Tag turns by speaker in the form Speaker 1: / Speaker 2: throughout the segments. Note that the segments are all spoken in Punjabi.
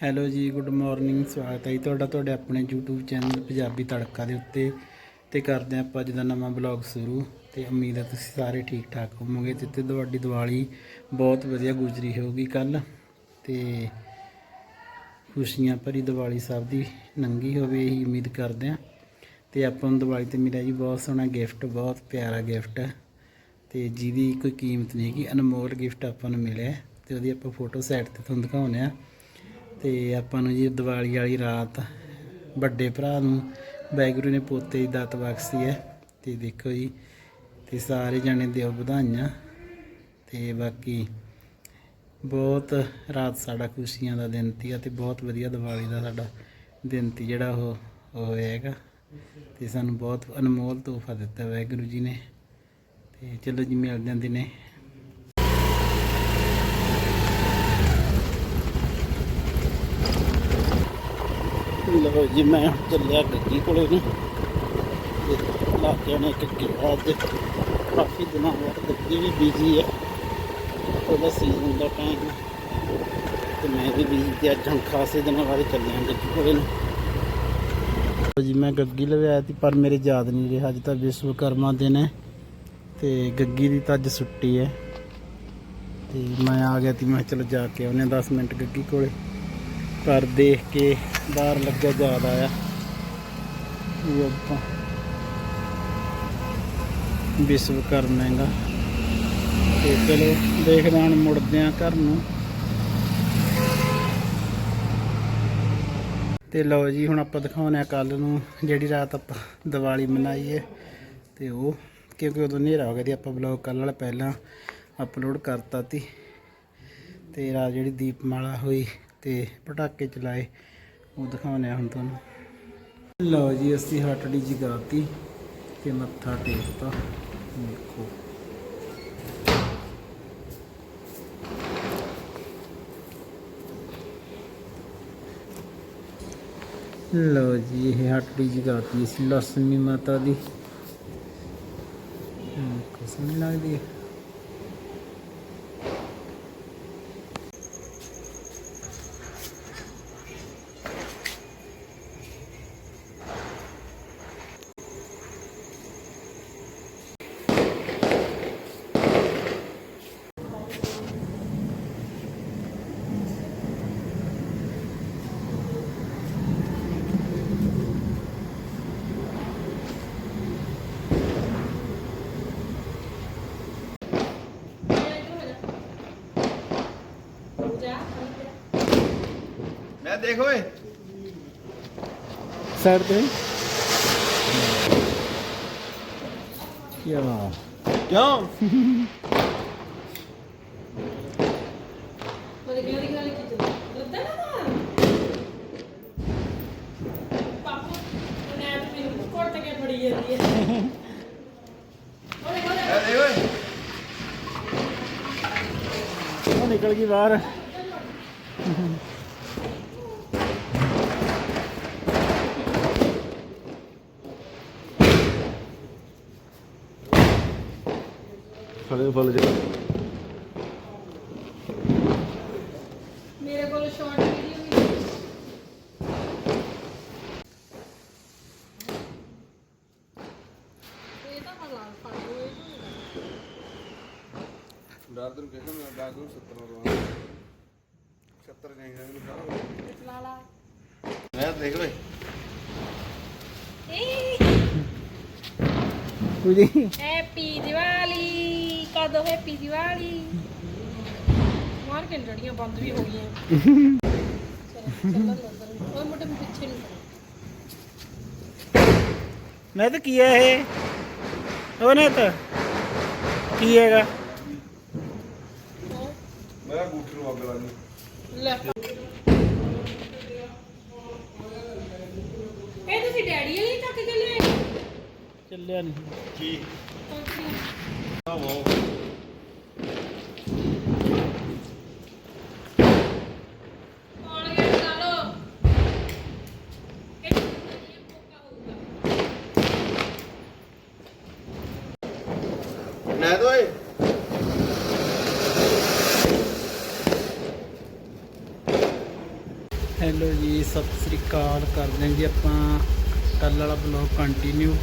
Speaker 1: ਹੈਲੋ ਜੀ, ਗੁੱਡ ਮਾਰਨਿੰਗ, ਸਵਾਗਤ ਹੈ ਜੀ ਤੁਹਾਡਾ, ਤੁਹਾਡੇ ਆਪਣੇ YouTube ਚੈਨਲ ਪੰਜਾਬੀ ਤੜਕਾ ਦੇ ਉੱਤੇ। ਤੇ ਕਰਦੇ ਹਾਂ ਆਪਾਂ ਅੱਜ ਦਾ ਨਵਾਂ ਬਲੌਗ ਸ਼ੁਰੂ। ਤੇ ਉਮੀਦ ਹੈ ਤੁਸੀਂ ਸਾਰੇ ਠੀਕ ਠਾਕ ਹੋਵੋਗੇ ਤੇ ਤੇ ਤੁਹਾਡੀ ਦੀਵਾਲੀ ਬਹੁਤ ਵਧੀਆ ਗੁਜ਼ਰੀ ਹੋਊਗੀ ਕੱਲ ਤੇ ਖੁਸ਼ੀਆਂ ਭਰੀ ਦੀਵਾਲੀ ਸਭ ਦੀ ਨੰਗੀ ਹੋਵੇ, ਇਹੀ ਉਮੀਦ ਕਰਦੇ ਹਾਂ। ਤੇ ਆਪਾਂ ਨੂੰ ਦੀਵਾਲੀ ਤੇ ਮਿਲਿਆ ਜੀ ਬਹੁਤ ਸੋਹਣਾ ਗਿਫਟ ਬਹੁਤ ਪਿਆਰਾ ਗਿਫਟ ਹੈ ਤੇ ਜਿਹਦੀ ਕੋਈ ਕੀਮਤ ਨਹੀਂ ਹੈਗੀ, ਅਨਮੋਲ ਗਿਫਟ ਆਪਾਂ ਨੂੰ ਮਿਲਿਆ। ਹੈ ਤੇ ਉਹਦੀ ਆਪਾਂ ਫੋਟੋ ਸਾਈਡ ਤੇ ਤੁਹਾਨੂੰ ਦਿਖਾਉਂਦੇ ਆ ਤੇ ਆਪਾਂ ਨੂੰ ਜੀ ਦੀਵਾਲੀ ਵਾਲੀ ਰਾਤ ਵੱਡੇ ਭਰਾ ਨੂੰ ਵਾਹਿਗੁਰੂ ਨੇ ਪੋਤੇ ਦੀ ਦਾਤ ਬਖਸ਼ੀ ਹੈ ਤੇ ਦੇਖੋ ਜੀ, ਤੇ ਸਾਰੇ ਜਣੇ ਦਿਓ ਵਧਾਈਆਂ ਤੇ ਬਾਕੀ ਬਹੁਤ ਰਾਤ ਸਾਡਾ ਖੁਸ਼ੀਆਂ ਦਾ ਦਿਨ ਸੀ ਤੇ ਬਹੁਤ ਵਧੀਆ ਦੀਵਾਲੀ ਦਾ ਸਾਡਾ ਦਿਨ ਸੀ ਜਿਹੜਾ ਉਹ ਹੋਇਆ ਹੈਗਾ ਤੇ ਸਾਨੂੰ ਬਹੁਤ ਅਨਮੋਲ ਤੋਹਫਾ ਦਿੱਤਾ ਵਾਹਿਗੁਰੂ ਜੀ ਨੇ ਤੇ ਚਲੋ ਜੀ ਮਿਲ ਜਾਂਦੇ ਨੇ ਲਓ ਜੀ, ਮੈਂ ਚੱਲਿਆ ਗੱਡੀ ਕੋਲੇ ਨੂੰ। ਤੇ ਨੇ ਕੇ ਉਹਨੇ ਇੱਕ ਕਿਹਾ ਅੱਜ ਕਾਫੀ ਦਿਨਾਂ ਬਾਅਦ ਗੱਡੀ ਵੀ ਬਿਜ਼ੀ ਹੈ ਉਹਦਾ ਸੀਜ਼ਨ ਦਾ ਟਾਈਮ ਹੈ ਤੇ ਮੈਂ ਵੀ ਬਿਜ਼ੀ ਤੇ ਅੱਜ ਹੁਣ ਖਾਸੇ ਦਿਨਾਂ ਬਾਅਦ ਚੱਲਿਆ ਗੱਡੀ ਕੋਲੇ ਨੂੰ। ਜੀ, ਮੈਂ ਗੱਗੀ ਲਵਾਇਆ ਸੀ, ਪਰ ਮੇਰੇ ਯਾਦ ਨਹੀਂ ਰਿਹਾ, ਅੱਜ ਤਾਂ ਵਿਸ਼ਵਕਰਮਾ ਦਿਨ ਹੈ। ਤੇ ਗੱਗੀ ਦੀ ਤਾਂ ਅੱਜ ਛੁੱਟੀ ਹੈ। ਤੇ ਮੈਂ ਆ ਗਿਆ ਤੀ ਮੈਂ ਕਿਹਾ ਚਲੋ ਜਾ ਕੇ ਉਹਨੇ 10 ਮਿੰਟ ਗੱਗੀ ਕੋਲੇ। ਪਰ ਦੇਖ ਕੇ ਬਾਹਰ ਲੱਗਿਆ ਯਾਦ ਆਇਆ ਵੀ ਆਪਾਂ ਵਿਸ਼ਵਕਰਮਾ ਹੈਗਾ। ਤੇ ਚਲੋ, ਦੇਖਦੇ ਹਾਂ ਮੁੜਦੇ ਆ ਘਰ ਨੂੰ। ਤੇ ਲਓ ਜੀ, ਹੁਣ ਆਪਾਂ ਦਿਖਾਉਂਦੇ ਆ ਕੱਲ ਨੂੰ ਜਿਹੜੀ ਰਾਤ ਆਪਾਂ ਦੀਵਾਲੀ ਮਨਾਈਏ ਤੇ ਉਹ, ਕਿਉਂਕਿ ਉਦੋਂ ਹਨੇਰਾ ਹੋ ਗਿਆ ਸੀ, ਆਪਾਂ ਬਲੌਗ ਕੱਲ ਵਾਲਾ ਪਹਿਲਾਂ ਅਪਲੋਡ ਕਰਤਾ ਤੀ ਤੇ ਰਾਤ ਜਿਹੜੀ ਦੀਪਮਾਲਾ ਹੋਈ ਤੇ ਪਟਾਕੇ ਚਲਾਏ। ਉਹ ਦਿਖਾਉਂਦੇ ਹੁਣ ਤੁਹਾਨੂੰ। ਲਓ ਜੀ, ਅਸੀਂ ਹਟੜੀ ਜਗਾਤੀ ਤੇ ਮੱਥਾ ਟੇਕਤਾ। ਦੇਖੋ। ਲਓ ਜੀ, ਇਹ ਹਟੜੀ ਜਗਾਤੀ ਸੀ। ਲక్ష్ਮੀ ਮਾਤਾ ਦੀ। ਕਿਸਮ ਲੱਗਦੀ ਹੈ
Speaker 2: ਮੈਂ ਦੇਖ ਓਏ
Speaker 1: ਸਾਈਡ ਤੇ ਕੀ ਆ
Speaker 2: ਕਿਉਂ
Speaker 3: ਉਹਦੇ
Speaker 2: ਫਲੇ ਫਲ ਜਾ
Speaker 3: ਮੇਰੇ ਕੋਲ ਸ਼ਾਰਟ ਵੀਡੀਓ ਵੀ। ਇਹ ਤਾਂ ਹਲਾਲ ਫੜ ਇਹ ਤਾਂ
Speaker 2: ਡਰ ਤੈਨੂੰ ਕਹਿੰਦਾ ਮੈਂ ਬੈਗ ਨੂੰ 70 ਰੁਪਏ 70 ਨਹੀਂ ਹੈ ਇਹਨੂੰ ਕਹਾਂ
Speaker 3: ਨਹੀਂ ਲਾਲਾ
Speaker 2: ਮੈਂ ਦੇਖ ਓਏ
Speaker 1: ਕੁਜੀ
Speaker 3: ਹੈਪੀ ਦੀਵਾਲੀ। ਕਦੋਂ ਹੈਪੀ ਦੀਵਾਲੀ? ਮਾਰ ਕੇ ਡੜੀਆਂ ਬੰਦ ਵੀ ਹੋ ਗਈਆਂ। ਚਲੋ ਚੱਲਣ ਲੱਗ ਉਹ ਮੋਟੇ ਪਿੱਛੇ ਨੂੰ
Speaker 1: ਮੈਂ ਤਾਂ ਕੀ ਹੈ ਇਹ? ਉਹਨੇ ਤਾਂ ਕੀ ਹੈਗਾ?
Speaker 2: ਮੈਂ ਗੂਠੇ ਨੂੰ ਅੱਗ ਲਾਣੀ
Speaker 3: ਲੈ। ਇਹ ਤੁਸੀਂ ਡੈਡੀ ਵਾਲੀ ਚੱਕ ਕੇ ਲਿਆਏ?
Speaker 1: ਚੱਲਿਆ ਨਹੀਂ।
Speaker 3: ਕੰਪਨੀ
Speaker 2: ਆਵੋ
Speaker 3: ਲਾ
Speaker 2: ਦੋ ਓਏ
Speaker 1: ਹੈਲੋ ਜੀ, ਸਤਿ ਸ੍ਰੀ ਅਕਾਲ ਕਰਦੇ ਹਾਂ ਜੀ ਆਪਾਂ। ਕੱਲ ਵਾਲਾ ਬਲੌਗ ਕੰਟੀਨਿਊ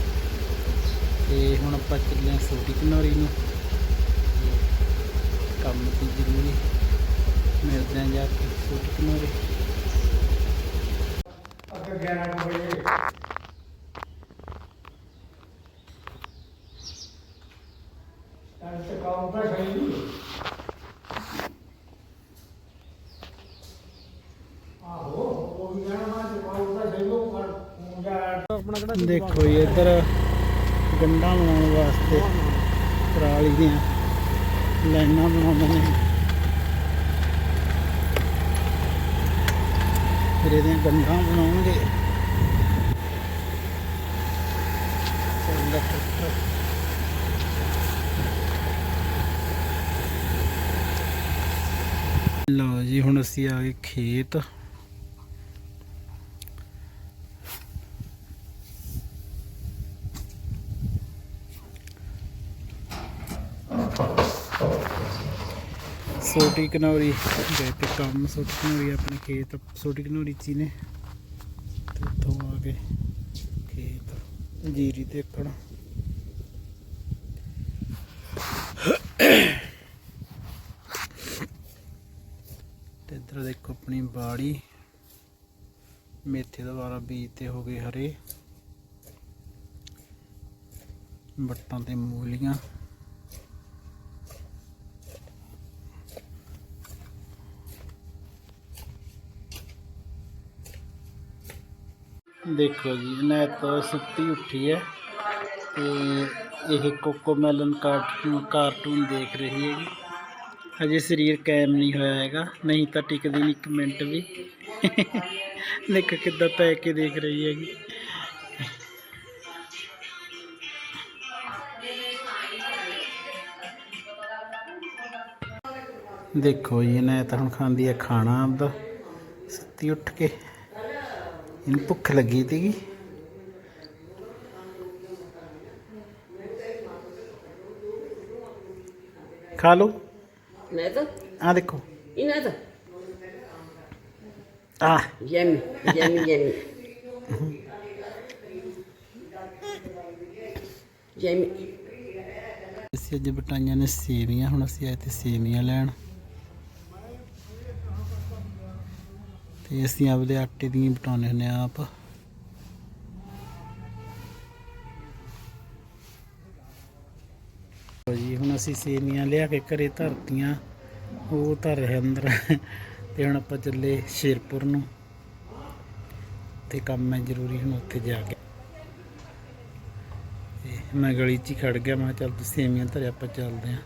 Speaker 1: ਤੇ ਹੁਣ ਆਪਾਂ ਚੱਲੇ ਹਾਂ ਛੋਟੀ ਘਨੌਰੀ ਨੂੰ। ਕੰਮ ਦੀ ਜ਼ਰੂਰੀ। ਮਿਲਦੇ ਹਾਂ ਜਾ ਕੇ ਛੋਟੀ ਘਨੌਰੀ ਦੇਖੋ ਜੀ, ਇੱਧਰ ਗੰਡਾ ਬਣਾਉਣ ਵਾਸਤੇ ਪਰਾਲੀ ਦੀਆਂ ਲਾਈਨਾਂ ਬਣਾਉਂਦੇ ਨੇ। ਫਿਰ ਇਹਦੀਆਂ ਗੰਢਾਂ ਬਣਾਉਣਗੇ। ਚੱਲਦਾ ਟਰੈਕਟਰ। ਲਓ ਜੀ, ਹੁਣ ਅਸੀਂ ਆ ਗਏ ਖੇਤ। ਛੋਟੀ ਕਨੌਰੀ ਗਏ ਤੇ ਕੰਮ ਛੋਟੀ ਕਨੌਰੀ ਆਪਣੇ ਖੇਤ। ਛੋਟੀ ਕਨੌਰੀ ਚ ਨੇ। ਤੇ ਉੱਥੋਂ ਆ ਕੇ ਖੇਤ। ਜੀਰੀ ਦੇਖਣ। ਤੇ ਇੱਧਰ ਦੇਖੋ ਆਪਣੀ ਬਾੜੀ। ਮੇਥੇ ਦੁਆਰਾ ਬੀਜ ਤੇ ਹੋ ਗਏ ਹਰੇ। ਬੱਟਾਂ ਤੇ ਮੂਲੀਆਂ। ਦੇਖੋ ਜੀ ਨੈਤ ਸੁੱਤੀ ਉੱਠੀ ਹੈ ਤੇ ਇਹ ਕੋਕੋ ਮੈਲਨ ਕਾਰਟੂਨ ਕਾਰਟੂਨ ਦੇਖ ਰਹੀ ਹੈ ਜੀ। ਹਜੇ ਸਰੀਰ ਕਾਇਮ ਨਹੀਂ ਹੋਇਆ ਹੈਗਾ, ਨਹੀਂ ਤਾਂ ਟਿਕਦੀ ਨਹੀਂ ਇੱਕ ਮਿੰਟ ਵੀ। ਨਿੱਕ ਕਿੱਦਾਂ ਪੈ ਕੇ ਦੇਖ ਰਹੀ ਹੈਗੀ ਦੇਖੋ ਜੀ, ਇਹਨੇ ਤਾਂ ਹੁਣ ਖਾਂਦੀ ਹੈ ਖਾਣਾ ਆਪਦਾ, ਸੁੱਤੀ ਉੱਠ ਕੇ। ਇਹਨੂੰ ਭੁੱਖ ਲੱਗੀ ਸੀਗੀ ਖਾ ਲਓ
Speaker 4: Neta?
Speaker 1: ਆ ਦੇਖੋ
Speaker 4: E neta?
Speaker 1: ਆ
Speaker 4: Yummy, yummy, yummy. Yummy.
Speaker 1: ਅਸੀਂ ਅੱਜ ਬਟਾਈਆਂ ਨੇ ਸੇਵੀਆਂ ਹੁਣ ਅਸੀਂ ਆਏ ਤੇ ਸੇਵੀਆਂ ਲੈਣ ਤੇ ਅਸੀਂ ਆਪਦੇ ਆਟੇ ਦੀਆਂ ਹੀ ਹੁੰਦੇ ਆ ਆਪ। ਜੀ, ਹੁਣ ਅਸੀਂ ਸੇਵੀਆਂ ਲਿਆ ਕੇ ਘਰੇ ਧਰਤੀਆਂ, ਉਹ ਧਰ ਰਿਹਾ ਅੰਦਰ। ਤੇ ਹੁਣ ਆਪਾਂ ਚੱਲੇ ਸ਼ੇਰਪੁਰ ਨੂੰ। ਤੇ ਕੰਮ ਹੈ ਜ਼ਰੂਰੀ ਹੁਣ ਉੱਥੇ ਜਾ ਕੇ। ਮੈਂ ਗਲੀ 'ਚ ਹੀ ਖੜ ਗਿਆ, ਮੈਂ ਕਿਹਾ ਚੱਲ ਤੁਸੀਂ ਸੇਵੀਆਂ ਧਰੇ ਆਪਾਂ ਚੱਲਦੇ ਆਂ।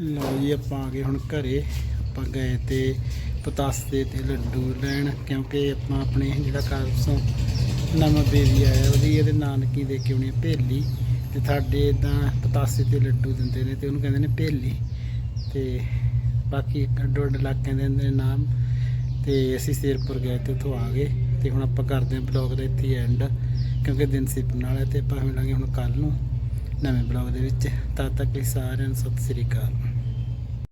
Speaker 1: ਲਓ ਜੀ, ਆਪਾਂ ਆ ਗਏ ਹੁਣ ਘਰੇ। ਆਪਾਂ ਗਏ ਤੇ ਪਤਾਸੇ ਤੇ ਲੱਡੂ ਲੈਣ, ਕਿਉਂਕਿ ਆਪਾਂ ਆਪਣੇ ਜਿਹੜਾ ਕਾਰਸੋਂ ਨਵਾਂ ਬੇਬੀ ਆਇਆ ਉਹਦੀ, ਇਹਦੇ ਨਾਨਕੀ ਦੇ ਕੇ ਆਉਣੀ ਆ ਭੇਲੀ। ਤੇ ਸਾਡੇ ਇਦਾਂ ਪਤਾਸੇ ਤੇ ਲੱਡੂ ਦਿੰਦੇ ਨੇ ਤੇ ਉਹਨੂੰ ਕਹਿੰਦੇ ਨੇ ਭੇਲੀ। ਤੇ ਬਾਕੀ ਅੱਡੋ ਅੱਡ ਇਲਾਕਿਆਂ ਦੇ ਨੇ ਨਾਮ। ਤੇ ਅਸੀਂ ਸ਼ੇਰਪੁਰ ਗਏ ਤੇ ਉੱਥੋਂ ਆ ਗਏ। ਤੇ ਹੁਣ ਆਪਾਂ ਕਰਦੇ ਹਾਂ ਬਲੌਗ ਦਾ ਇੱਥੇ ਐਂਡ ਕਿਉਂਕਿ ਦਿਨ ਸਿੱਪਣ ਨਾਲ ਹੈ ਤੇ ਆਪਾਂ ਮਿਲਾਂਗੇ ਹੁਣ ਕੱਲ ਨੂੰ ਨਵੇਂ ਬਲੌਗ ਦੇ ਵਿੱਚ। ਤਦ ਤੱਕ ਲਈ ਸਾਰਿਆਂ ਨੂੰ ਸਤਿ ਸ੍ਰੀ ਅਕਾਲ।